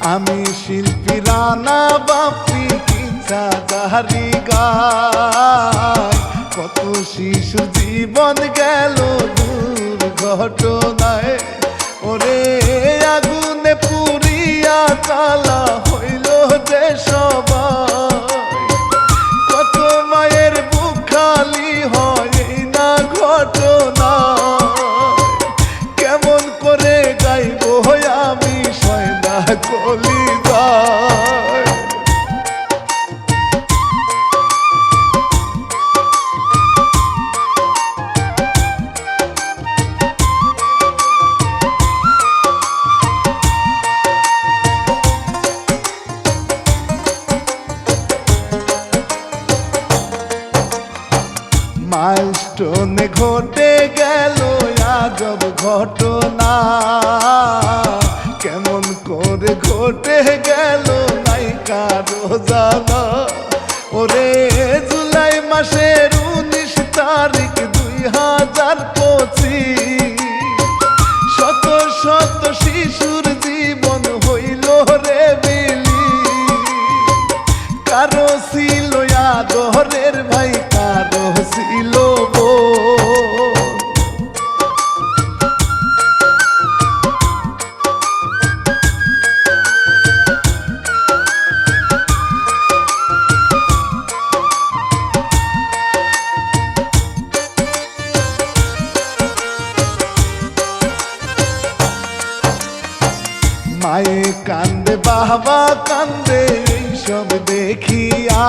আমি শিল্পী রানা বাপি কিচা দাহারি গায় কত শিশু জীবন গেল দুর্ঘটনায়। ওরে আগুনে পুরিয়া কালা মাইলস্টোনে ঘটে গেল আজব ঘটনা। কেমন করে ঘটে গেল নাই কারও ওরে, জুলাই মাসের উনিশ তারিখ দুই হাজার পঁচিশ। শত শত শিশুর জীবন হইল রে বিলি। কারও ছিল ভাই ছিল। মায়ে কান্দে বাবা কান্দে এইসব দেখিয়া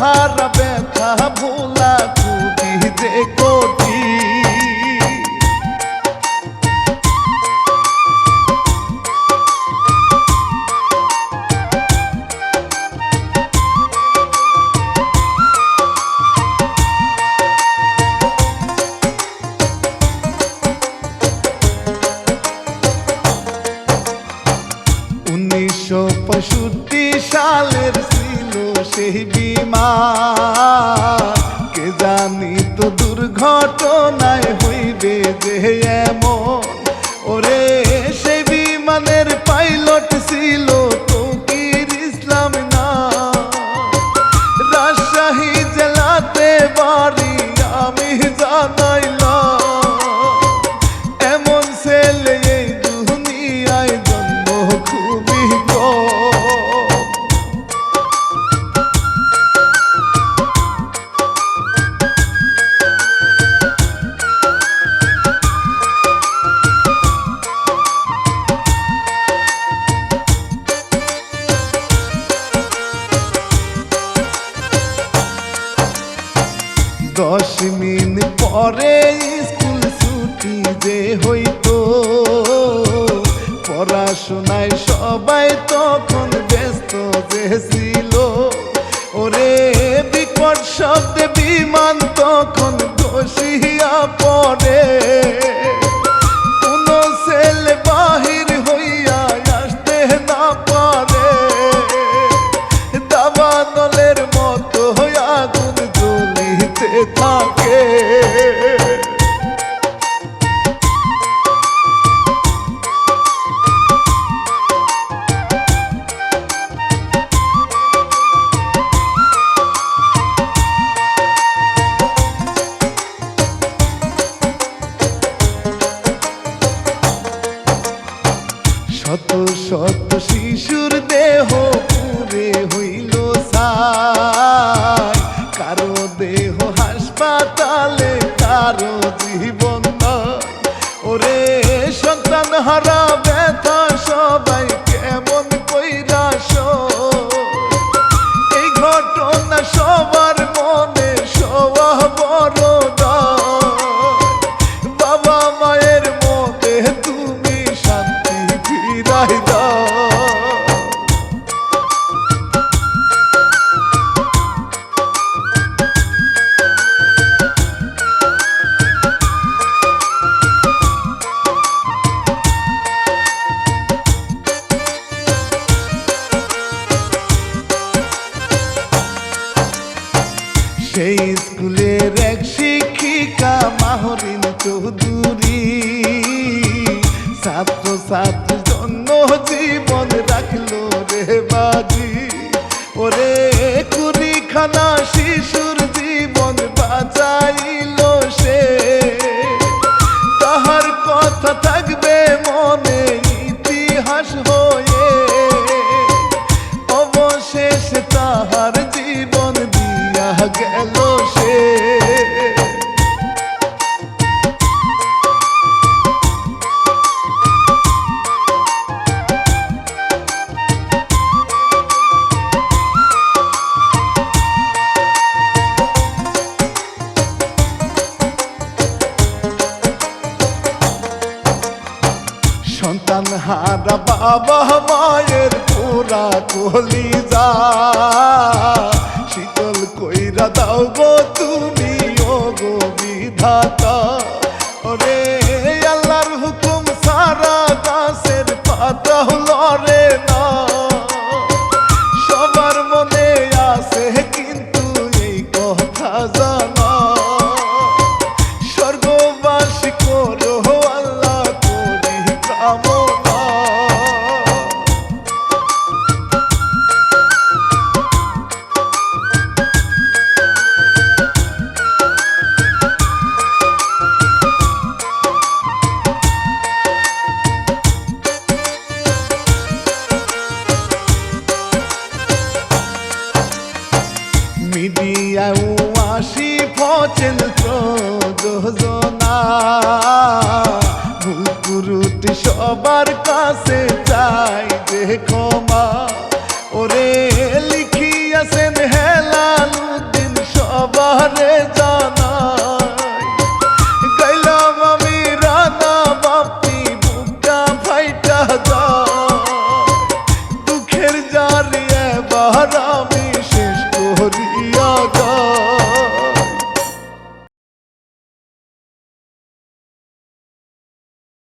হারা ছুটি যে হইতো। পড়াশোনায় সবাই তখন ব্যস্ত যে ছিল। ওরে বিকট শব্দে বিমান তখন শত শত শিশুর দেহ পুরে হইল সার। কারও দেহ হাসপাতালে কারও জীবন days. আবাহ মায়ের পুরা কলি যা শীতল কইরা দাও গো তুমি ও গো বিধাতা